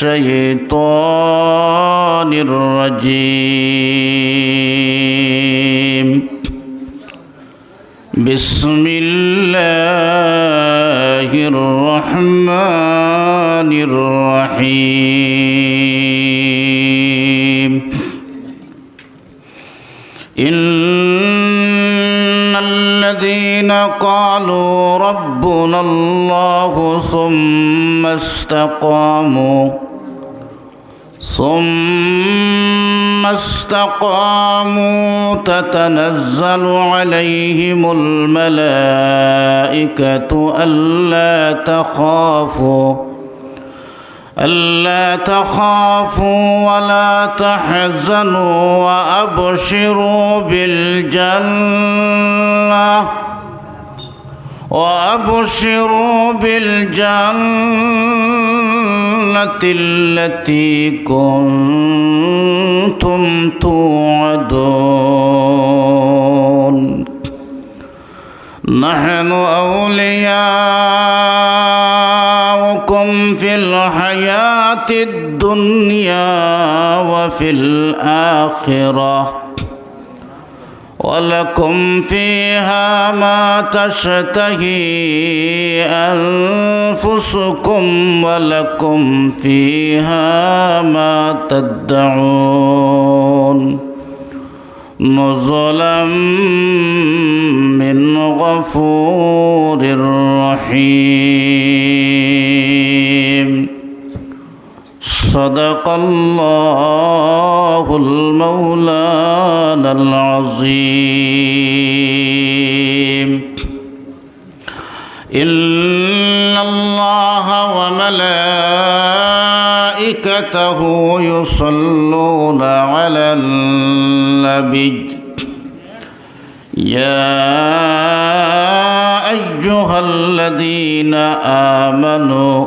الشيطان الرجيم. بسم الله الرحمن الرحيم. إن الذين قالوا ربنا الله ثم استقاموا ثم استقاموا تتنزل عليهم الملائكة ألا تخافوا ألا تخافوا ولا تحزنوا وأبشروا بالجنة وأبشروا بالجنة. التي كنتم توعدون. نحن أولياؤكم في الحياة الدنيا وفي الآخرة. ولكم فيها ما تشتهي أنفسكم ولكم فيها ما تدعون نزلا من غفور رحيم صدق الله المولانا العظيم. إن الله وملائكته يصلون على النبي. يا أيها الذين آمنوا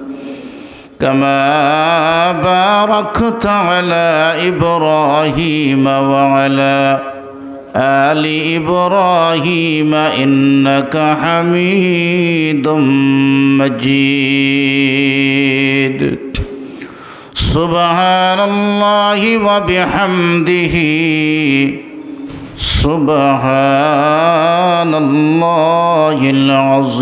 كما باركت على إبراهيم وعلى آل إبراهيم إنك حميد مجيد. سبحان الله وبحمده. سبحان الله العظيم.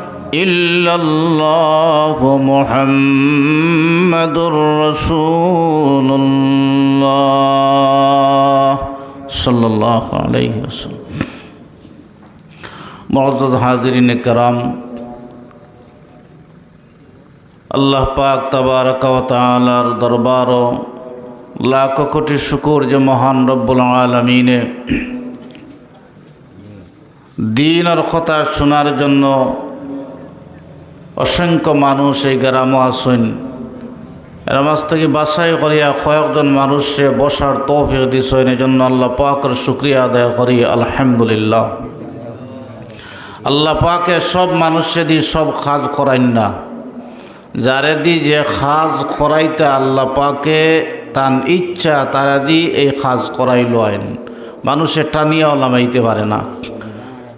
محمد رسول الله صلى الله عليه وسلم معزز حاضرین کرام আল্লাহ পাক তাবারকালার দরবার লাখ কোটি শুকুর যে মহান রব্বুল আলমিনে দিন আর কথা শোনার জন্য অসংখ্য মানুষ এই গ্রামও আসেন এর মাছ থেকে বাসাই করিয়া কয়েকজন মানুষে বসার তৌফিক দিছেন। এই জন্য আল্লাহ পাকের শুক্রিয়া আদায় করি, আলহামদুলিল্লাহ। আল্লাহ পাকে সব মানুষে দিয়ে সব কাজ করাইন না। যারে দি যে খাজ করাইতে আল্লাহ পাকে তান ইচ্ছা, তারা দি এই খাজ করাইল আইন। মানুষে টানিয়াও লামাইতে পারে না।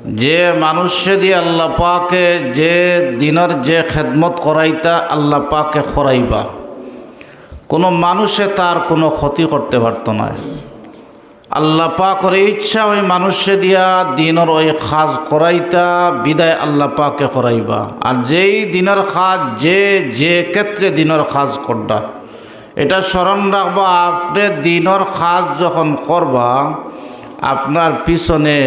যে মানুষে দিয়ে আল্লাহ পাকে যে দিনের যে খেদমত করাইতা, আল্লাহ পাকে খরাইবা। কোনো মানুষে তার কোনো ক্ষতি করতে পারত না। আল্লাহ পাকর ইচ্ছা ওই মানুষে দিয়া দিনের ওই খাজ করাইতা, বিদায় আল্লাহ পাকে করাইবা আর যেই দিনের খাজ, যে যে ক্ষেত্রে দিনের খাজ করবা এটা স্মরণ রাখবা, আপনি দিনের খাজ যখন করবা, আপনার পিছনে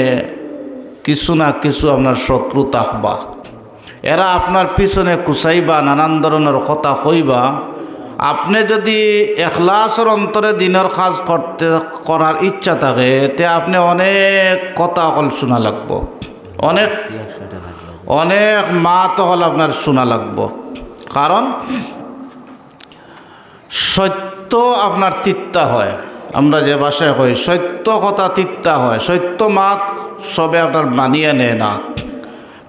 কিছু না কিছু আপনার শত্রু থাকবা এরা আপনার পিছনে কুচাইবা নানান ধরনের কথা কইবা। আপনি যদি এখলাসের অন্তরে দিনের কাজ করতে, করার ইচ্ছা থাকে, তে আপনি অনেক কথা অকল শোনা লাগব। অনেক অনেক মাত হল আপনার শোনা লাগব। কারণ, সত্য আপনার তিত্তা হয়। আমরা যে ভাষায় কই, সত্য কথা তিত্তা হয়। সত্য মাত সবে আপনার মানিয়ে নেয় না।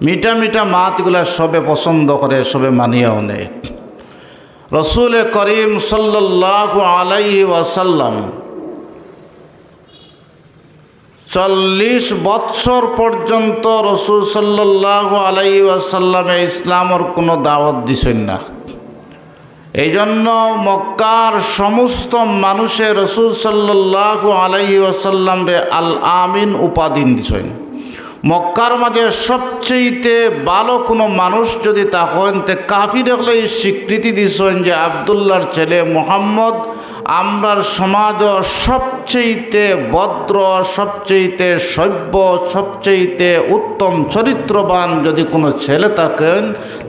মিঠা মিঠা মাতগুলা সবে পছন্দ করে, সবে মানিয়েও নেয়। রসুল করিম সাল্লাহ আলাই ওয়াসাল্লাম চল্লিশ বৎসর পর্যন্ত রসুল সাল্লাহ আলাই ওয়াসাল্লামে ইসলামর কোনো দাওয়াত দিছেন না। এই জন্য মক্কার সমস্ত মানুষে রসুল সাল্লাহ আলাই আসাল্লাম রে আল আমিন উপাদিন দিছেন। মক্কার মাঝে সবচেয়েতে ভালো কোনো মানুষ যদি তখন তে কাফি দেখলে স্বীকৃতি দিছেন যে আবদুল্লার ছেলে মোহাম্মদ আমরার সমাজ সবচেয়েতে ভদ্র, সবচেয়েতে সভ্য, সবচেয়েতে উত্তম চরিত্রবান যদি কোনো ছেলে থাকেন,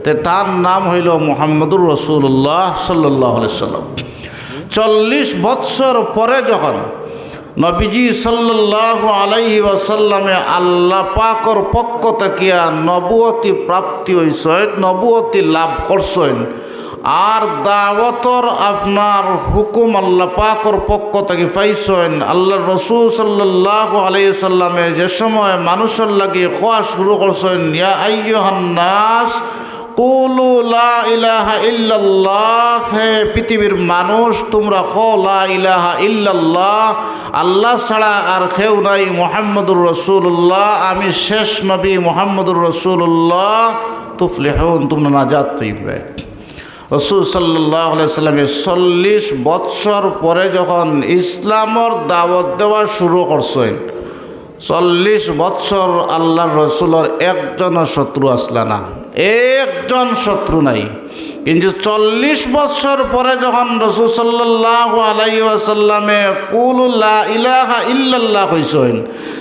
তে তার নাম হইল মোহাম্মদুর রসুল্লাহ সাল্লাহ সাল্লাম। চল্লিশ বৎসর পরে যখন নবীজি সাল্লাহ আলাইহি ওয়াসাল্লামে আল্লাহ পাকর পক্ষ থাকিয়া নবুয়তি প্রাপ্তি হয়েছেন নবুয়তি লাভ করছেন আর দাওয়াতর আপনার হুকুম আল্লাহ পাকর পক্ষ থেকে পাইছেন, আল্লাহ রসুল সাল্লাহ আলাইসাল্লামে যে সময় মানুষের লাগে খোয়া শুরু করছেন, ইয়া আইয়হান্নাস, কুলু লা ইলাহা ইল্লাল্লাহ, হে পৃথিবীর মানুষ, তোমরা খ লা ইলাহা ইল্লাল্লাহ, আল্লাহ ছাড়া আর কেউ নাই মোহাম্মদুর রসুল্লাহ আমি শেষ নবী মোহাম্মদুর রসুল্লাহ তুফলিহুন, তোমরা নাজাত পেয়ে রসুল সাল্লাহ সাল্লামে চল্লিশ বৎসর পরে যখন ইসলামর দাওয়াত দেওয়া শুরু করছেন, চল্লিশ বৎসর আল্লাহর রসুলের একজনও শত্রু আসলা না। একজন শত্রু নাই। কিন্তু চল্লিশ বৎসর পরে যখন রসুল সাল্লাহ আলাইসাল্লামে কুলুল্লাহ ইলাহা ইল্লাল্লাহ হয়েছেন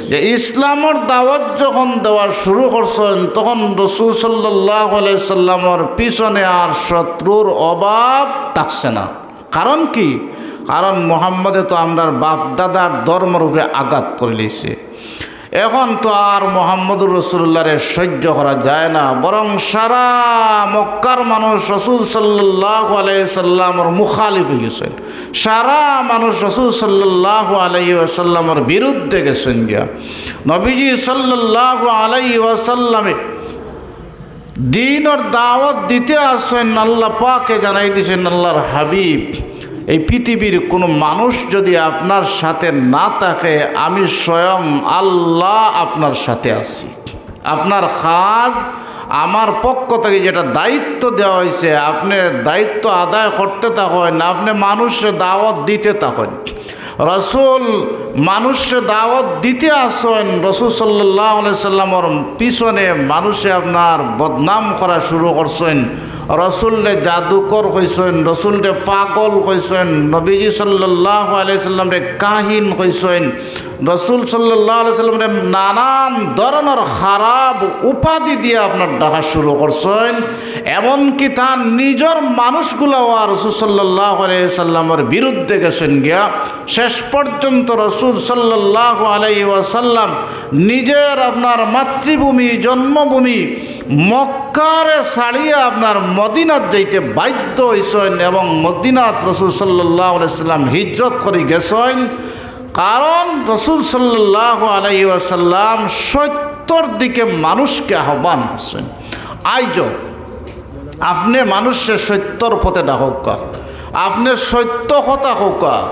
যে ইসলামর দাওয়াত যখন দেওয়া শুরু করছেন, তখন রসুল সাল্লাহ আলাইসাল্লামর পিছনে আর শত্রুর অভাব থাকছে না। কারণ কি? কারণ মোহাম্মদে তো আমরা বাপ দাদার ধর্মের উপরে আঘাত করে লিছে এখন তো আর মোহাম্মদুর রসুল্লাহরে সহ্য করা যায় না, বরং সারা মক্কার মানুষ রসুল সাল্লাহ আলাইসাল্লামর মুখালিফ হয়ে গেছেন। সারা মানুষ রসুল সাল্লাহ আলাই আসাল্লামর বিরুদ্ধে গেছেন গিয়া। নবীজি সাল্লাহ আলাই আসাল্লামে দিনর দাওয়াত দিতে আসেন আল্লাহ পাকে জানাই দিয়েছেন আল্লাহর হাবিব। এই পৃথিবীর কোনো মানুষ যদি আপনার সাথে না থাকে, আমি স্বয়ং আল্লাহ আপনার সাথে আছি। আপনার কাজ, আমার পক্ষ থেকে যেটা দায়িত্ব দেওয়া হয়েছে, আপনি দায়িত্ব আদায় করতে থাকেন, আপনি মানুষের দাওয়াত দিতে থাকেন। রসুল মানুষে দাওয়াত দিতে আসেন, রসুল সাল্লাহ সাল্লামর পিছনে মানুষে আপনার বদনাম করা শুরু করছেন। রসুলরে জাদুকর কইসেন রসুলরে পাগল কইসেন নবীজি সাল্লাহ আলাইসাল্লামরে কাহিন কইসেন রসুল সাল্লাহ আলাইসাল্লামরে নানান ধরনের খারাপ উপাধি দিয়ে আপনার ডাকা শুরু করছেন। এমনকি তার নিজের মানুষগুলাও আর রসুল সাল্লাহ আলাইসাল্লামের বিরুদ্ধে গেছেন গিয়া, শেষ পর্যন্ত রসুল সাল্লাহ আলাই ওয়াসাল্লাম নিজের আপনার মাতৃভূমি, জন্মভূমি মক্কারে ছাড়িয়ে আপনার মদিনাত যাইতে বাধ্য হয়েছেন এবং মদিনাত রসুল সাল্লাহ আলাইসাল্লাম হিজরত করে গেছেন। কারণ রসুল সাল্লাহ আলাই আসাল্লাম সত্যর দিকে মানুষকে আহ্বান করছেন। আইজ, আপনি মানুষের সত্যর পথে ডাকা আপনি সত্য হতা হোকা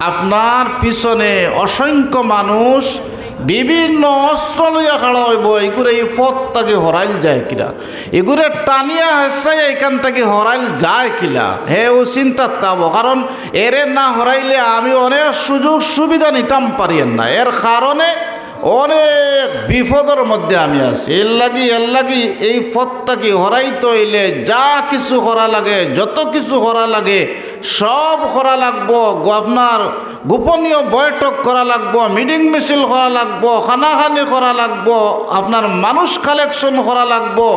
আপনার পিছনে অসংখ্য মানুষ বিভিন্ন অস্ত্র লইয়া খাড়া হইব এগুলো এই পথ তাকে হরাইল যায় কিনা? এগুলো টানিয়া হেসাই এখান থেকে হরাইল যায় কিনা? হে ও চিন্তার তাবো কারণ এরে না হরাইলে আমি অনেক সুযোগ সুবিধা নিতাম পারিয়েন না। এর কারণে অনেক বিপদের মধ্যে আমি আছি। এর লাগি এর লাগি, এই পথটাকে হরাইতে হইলে যা কিছু করা লাগে, যত কিছু করা লাগে, সব করা লাগবো। আপনার গোপনীয় বৈঠক করা লাগবো, মিটিং মিছিল করা লাগবো খানাখানি করা লাগবো, আপনার মানুষ কালেকশন করা লাগবো,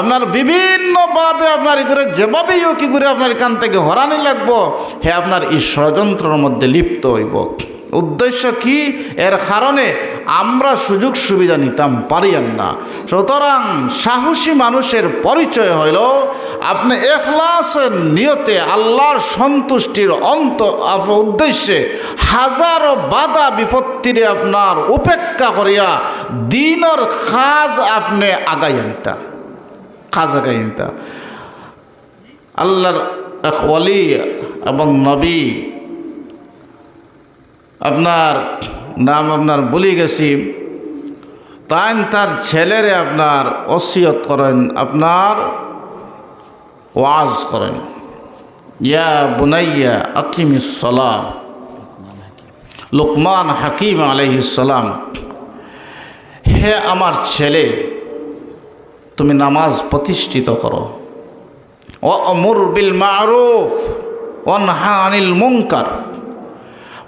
আপনার বিভিন্নভাবে আপনার এগুলো যেভাবেই কি করে আপনার এখান থেকে হরানি লাগবো, হে আপনার এই ষড়যন্ত্রের মধ্যে লিপ্ত হইব। উদ্দেশ্য কি? এর কারণে আমরা সুযোগ সুবিধা নিতাম পারিয়ান না। সুতরাং সাহসী মানুষের পরিচয় হইল, আপনি এখলাসের নিয়তে আল্লাহর সন্তুষ্টির অন্ত উদ্দেশ্যে হাজারো বাধা বিপত্তিরে আপনার উপেক্ষা করিয়া দিনর কাজ আপনি আগাই আনতা কাজ আগাই আনতা আল্লাহর এক ওলি এবং নবী আপনার নাম আপনার বলি গেছি। তাই তার ছেলেরে আপনার ওসিয়ত করেন, আপনার ওয়াজ করেন। ইয়া বুনাইয়া আকিমিসলা লোকমান হাকিম আলহিসাল্লাম হে আমার ছেলে, তুমি নামাজ প্রতিষ্ঠিত করো। ও অমর বিল মারুফ অনহা আনিল মুঙ্কার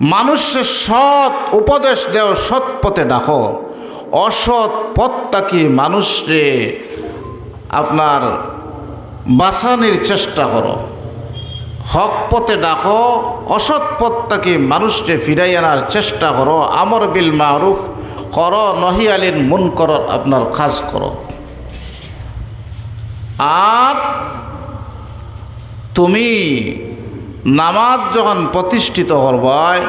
মানুষের সৎ উপদেশ দেও, সৎ পথে ডাকো। অসৎ পথটাকে মানুষরে আপনার বাঁচানির চেষ্টা করো? হক পথে ডাকো, অসৎ পথটাকে মানুষকে ফিরাই আনার চেষ্টা করো? আমর বিল মারুফ, করো, নহি আলীর মুন কর আপনার কাজ করো। আর তুমি নামাজ যখন প্রতিষ্ঠিত করবায়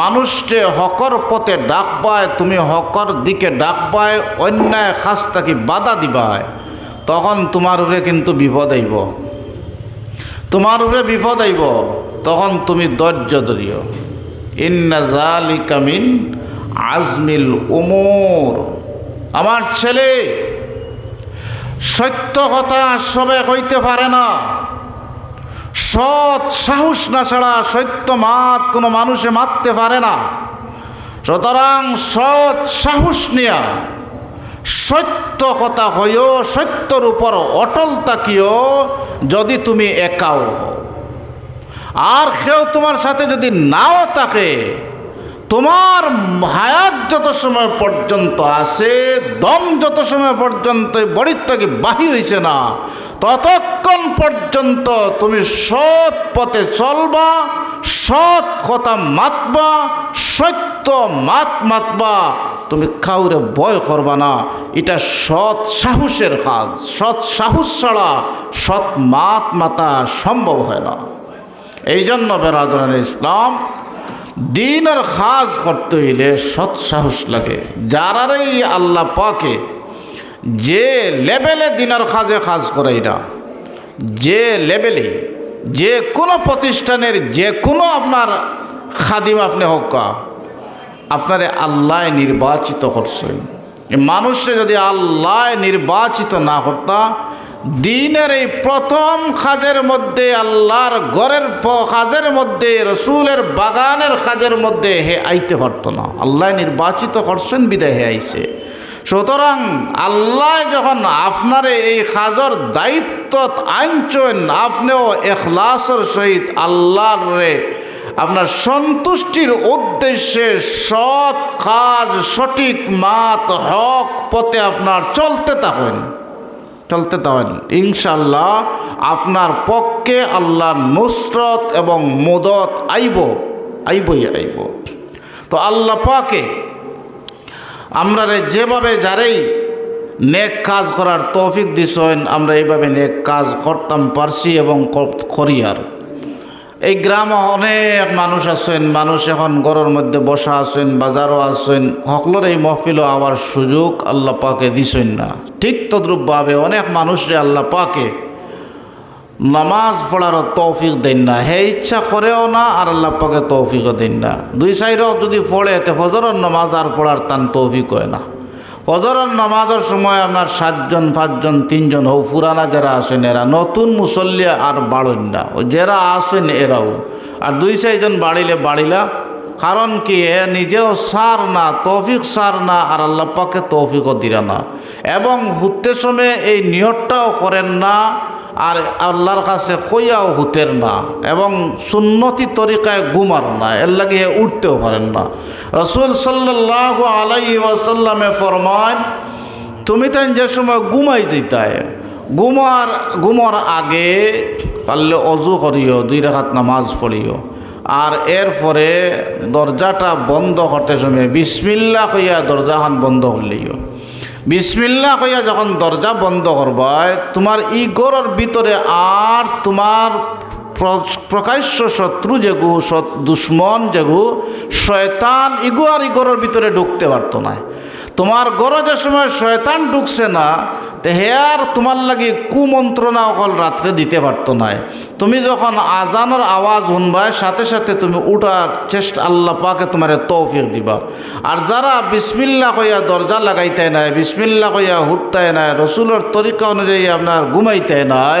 মানুষকে হকর পথে ডাক পায় তুমি হকর দিকে ডাক পায় অন্যায় খাস তাকে বাধা দিবায়, তখন তোমার উপরে কিন্তু বিপদ আইব। তোমার উপরে বিপদ আইব, তখন তুমি ধৈর্য ধরিও ইন্না জালিকা মিন আজমিল উমর। আমার ছেলে, সত্য কথা সবে কইতে পারে না। সৎ সাহস না ছাড়া সত্য মাত কোনো মানুষে মারতে পারে না। সুতরাং সৎ সাহস নিয়া সত্য কথা হইও, সত্যর উপর অটল তাকিও যদি তুমি একাও আর কেউ তোমার সাথে যদি নাও থাকে তোমার হায়াত যত সময় পর্যন্ত আছে, দম যত সময় পর্যন্ত বড়ির থেকে বাহির হইছে না ততক্ষণ পর্যন্ত তুমি সৎ পথে চলবা, সৎ কথা মাতবা, সত্য মাত মাতবা, তুমি কাউরে ভয় করবা না। এটা সৎ সাহসের কাজ। সৎ সাহস ছাড়া সৎ মাত মাতা সম্ভব হয় না। এই জন্য বেরাদরান ইসলাম, দিনের খাজ করতে হইলে সৎ সাহস লাগে। যারারই আল্লাহ পাকে যে লেভেলে দিনের খাজে কাজ করে না, যে লেভেলে, যে কোনো প্রতিষ্ঠানের যে কোনো আপনার খাদিম আপনি হোক আপনারে আল্লাহ নির্বাচিত করছেন এই মানুষে যদি আল্লাহ নির্বাচিত না করতা, দিনের এই প্রথম কাজের মধ্যে, আল্লাহর প- কাজের মধ্যে, রসুলের বাগানের কাজের মধ্যে হে আইতে পারতো না। আল্লাহ নির্বাচিত করছেন, বিদায় হে আইছে। সুতরাং আল্লাহ যখন আপনারে এই কাজর দায়িত্ব আনছেন আপনিও এখলাসের সহিত আল্লাহর রে আপনার সন্তুষ্টির উদ্দেশ্যে সৎ কাজ, সঠিক মাত, হক পথে আপনার চলতে থাকেন। চলতে থাকেন। ইনশাল্লাহ আপনার পক্ষে আল্লাহ নুসরত এবং মদত আইব, আইবই আইব। তো আল্লাহ পাকে আমরা যেভাবে যারেই নেক কাজ করার তৌফিক দিছেন আমরা এইভাবে নেক কাজ করতাম পারছি এবং করি আর। এই গ্রামে অনেক মানুষ আছেন, মানুষ এখন ঘরের মধ্যে বসা আছেন, বাজারও আছেন। সকলের এই মহফিলও আবার সুযোগ আল্লাহ পাকে দিছেন না। ঠিক তদ্রুপভাবে অনেক মানুষরে আল্লাহ পাকে নামাজ পড়ার তৌফিক দেন না। হে ইচ্ছা করেও না, আর আল্লাহ পাকে তৌফিকও দেন না। দুই সাইডও যদি পড়ে, তে ফজরের নামাজ আর পড়ার তান তৌফিক হয় না। ফজরের নামাজের সময় আপনার সাতজন, পাঁচজন, তিনজন হোক পুরানা যারা আসেন এরা নতুন মুসল্লি আর বাড়েন না। ও যারা আসেন এরাও। আর দুই চারজন বাড়িলে বাড়িলা, কারণ কি, এ নিজেও সার না, তৌফিক সার না, আর আল্লাহ পাকে তৌফিকও দিরা না। এবং হুত্তে সময় এই নিয়তটাও করেন না আর আল্লাহর কাছে কইয়াও হুতের না এবং সুন্নতি তরিকায় গুমার না, এর লাগিয়ে উঠতেও পারেন না। রসুল সাল্লাহ আলাই ওয়াসাল্লামে ফরমান তুমি তাই যে সময় ঘুমাই যেতায় ঘুমার ঘুমার আগে পারলে অজু করিও, দুই রেখাত নামাজ পড়িও। আর এরপরে দরজাটা বন্ধ করতে সময় বিসমিল্লা কইয়া দরজাখান বন্ধ করলিও বিসমিল্লা কইয়া যখন দরজা বন্ধ করবায়, তোমার ই গোরর ভিতরে আর তোমার প্রকাশ্য শত্রু যেগু দুশ্মন যেগু, শয়তান ইগু আর ইগরের ভিতরে ঢুকতে পারতো না। তোমার গড়ে যে সময় শয়তান ঢুকছে না, তে হেয়ার তোমার লাগি কুমন্ত্রণা অকল রাত্রে দিতে পারতো না তুমি যখন আজানের আওয়াজ শুনবায় সাথে সাথে তুমি উঠার চেষ্টা আল্লাহ পাকে তোমার তৌফিক দিবা। আর যারা বিসমিল্লা কইয়া দরজা লাগাইতে নাই বিসমিল্লা কইয়া হুত্তায় নাই, রসুলের তরিকা অনুযায়ী আপনার ঘুমাইতে নাই,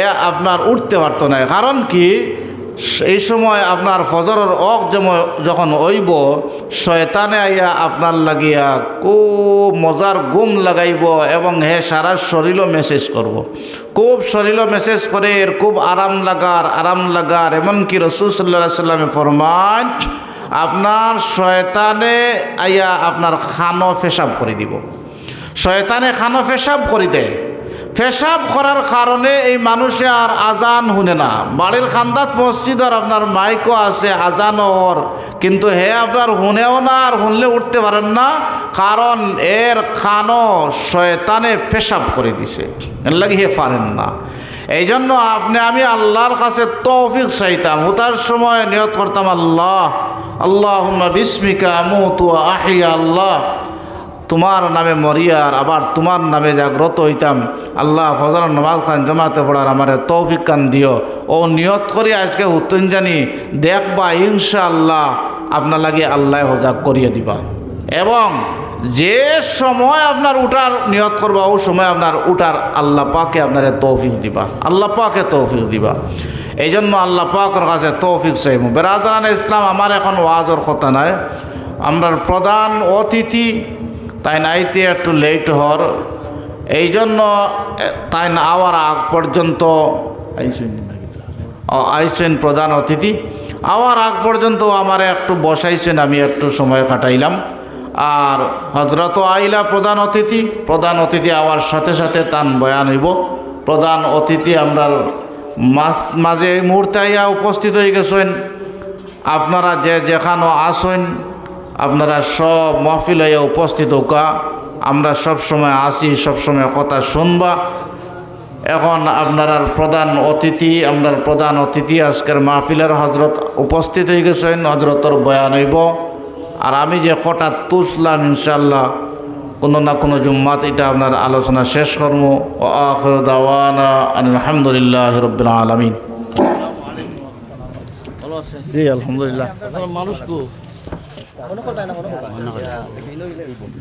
এ আপনার উঠতে পারতো না কারণ কি? এই সময় আপনার ফজরের অক যখন ওইব শয়তানে আইয়া আপনার লাগিয়া খুব মজার গুম লাগাইব এবং হে সারা শরীরও মেসেজ করব। খুব শরীরও মেসেজ করে এর খুব আরাম লাগার আরাম লাগার। এমনকি রসুল সাল্লাহ সাল্লামে ফরমান, আপনার শয়তানে আইয়া আপনার খানো পেশাব করে দিব। শয়তানে খানো পেশাব করে দেয়। পেশাব করার কারণে এই মানুষে আর আজান শুনে না। বাড়ির খান্দাত মসজিদর আপনার মাইকও আছে আজান ওর। কিন্তু হে আপনার শুনেও না আর শুনলে উঠতে পারেন না, কারণ এর খানো শয়তানে পেশাব করে দিছে। এর লাগে হে পারেন না। এই জন্য আপনি, আমি আল্লাহর কাছে তৌফিক চাইতাম। হুতার সময় নিয়ত করতাম, আল্লাহ আল্লাহ বিস্মিকা আমু আহিয়া আল্লাহ। তোমার নামে মরিয়ার আবার তোমার নামে জাগ্রত হইতাম। আল্লাহ ফজর নমাজ খান জমাতে পড়ার আমার তৌফিক কান দিও। ও নিয়ত করি আজকে উত্তন জানি। দেখবা ইনশাআল্লাহ আপনার লাগে আল্লাহ হজাক করিয়ে দিবা। এবং যে সময় আপনার উঠার নিয়ত করবা, ও সময় আপনার উঠার আল্লাহ পাকে আপনার তৌফিক দিবা। আল্লাহ পাকে তৌফিক দিবা। এই জন্য আল্লাহ পাকের কাছে তৌফিক চাইব বেরাদান ইসলাম আমার এখন ওয়াজর কথা নাই। আমরা প্রধান অতিথি তাই নাইতে একটু লেট হর এই জন্য তাই না, আওয়ার আগ পর্যন্ত আইসেন প্রধান অতিথি। আওয়ার আগ পর্যন্ত আমার একটু বসাইছেন, আমি একটু সময় কাটাইলাম। আর হজরত আইলা প্রধান অতিথি প্রধান অতিথি আওয়ার সাথে সাথে তান বয়ান হইব। প্রধান অতিথি আমরা মাঝে মুহূর্তে আইয়া উপস্থিত হয়ে গেছেন। আপনারা যে যেখানে আসেন আপনারা সব মহফিল হইয়া উপস্থিত হোকা আমরা সব সময় আসি সব সময় কথা শুনবা। এখন আপনার প্রধান অতিথি আপনার প্রধান অতিথি আজকের মাহফিলের হজরত উপস্থিত হয়ে গেছেন হজরতর বয়ান হইব। আর আমি যে কটা তুসলাম ইনশাল্লাহ কোনো না কোনো জুম্মাত এটা আপনার আলোচনা শেষ করব। ও আখর দাওয়ানা আলহামদুলিল্লাহ রবিল আলমিন। জি আলহামদুলিল্লাহ। আপনার মানুষ কো মনে করবে না মনে করবে